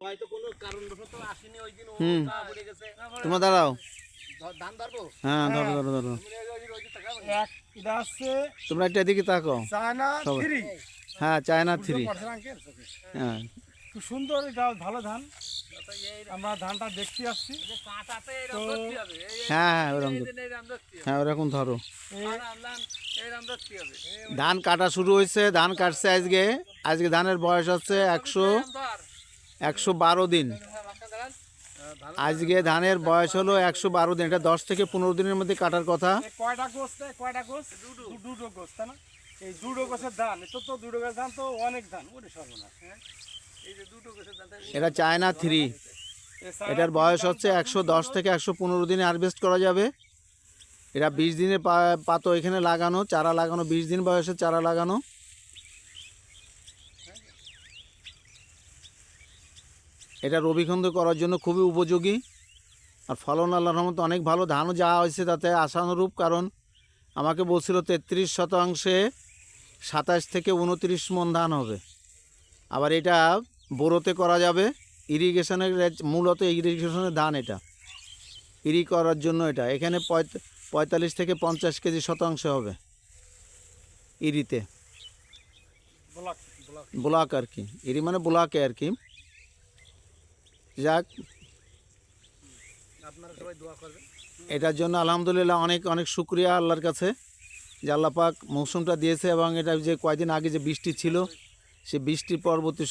হয়তো কোনো কারণবশত আসেনি ওই দিন ও হুম। পড়ে গেছে। তোমরা দাঁড়াও। ধান ধরবো হ্যাঁ ধরো ধরো ধরো তোমরা একটা এদিকে তাকো হ্যাঁ চায়না থ্রি। হ্যাঁ। খুব সুন্দর এটা ভালো ধান। আমরা ধানটা দেখতে আসছি। হ্যাঁ হ্যাঁ ওরকম। হ্যাঁ ওরকম ধরো। ধান কাটা শুরু হয়েছে ধান কাটছে আজকে। আজকে ধানের বয়স হচ্ছে একশো। একশো বারো দিন। আজকে ধানের বয়স হলো একশো বারো দিন এটা দশ থেকে পনেরো দিনের মধ্যে কাটার কথা। কয়টা দুটো তাই না? এই দুটো গোছের ধান এত তো দুটো গোছ ধান তো অনেক ধান ওরে সর্বনাশ হ্যাঁ? এটা চায়না থ্রি। এটার বয়স হচ্ছে একশো দশ থেকে একশো পনেরো দিনে হারভেস্ট করা যাবে। এটা বিশ দিনে পাতো এখানে লাগানো চারা লাগানো বিশ দিন বয়সে চারা লাগানো। এটা রবিখন্দ করার জন্য খুবই উপযোগী। আর ফলন আল্লাহর রহমত অনেক ভালো। ধানও যা হয়েছে তাতে আশানুরূপ কারণ আমাকে বলছিল তেত্রিশ শতাংশে সাতাশ থেকে উনত্রিশ মন ধান হবে। আবার এটা বোরোতে করা যাবে। ইরিগেশনের মূলত ইরিগেশনের ধান এটা। ইরি করার জন্য এটা। এখানে পঁয়ত- পঁয়তাল্লিশ থেকে পঞ্চাশ কেজি শতাংশ হবে ইরিতে। ব্লক আর কি। ইরি মানে ব্লকে আর কি। যাক। আপনারা সবাই দোয়া করবেন। এটার জন্য আলহামদুলিল্লাহ অনেক অনেক শুক্রিয়া আল্লাহর কাছে। যে আল্লাহ পাক মৌসুমটা দিয়েছে এবং এটা যে কয়দিন আগে যে বৃষ্টি ছিল সে বৃষ্টির পরবর্তী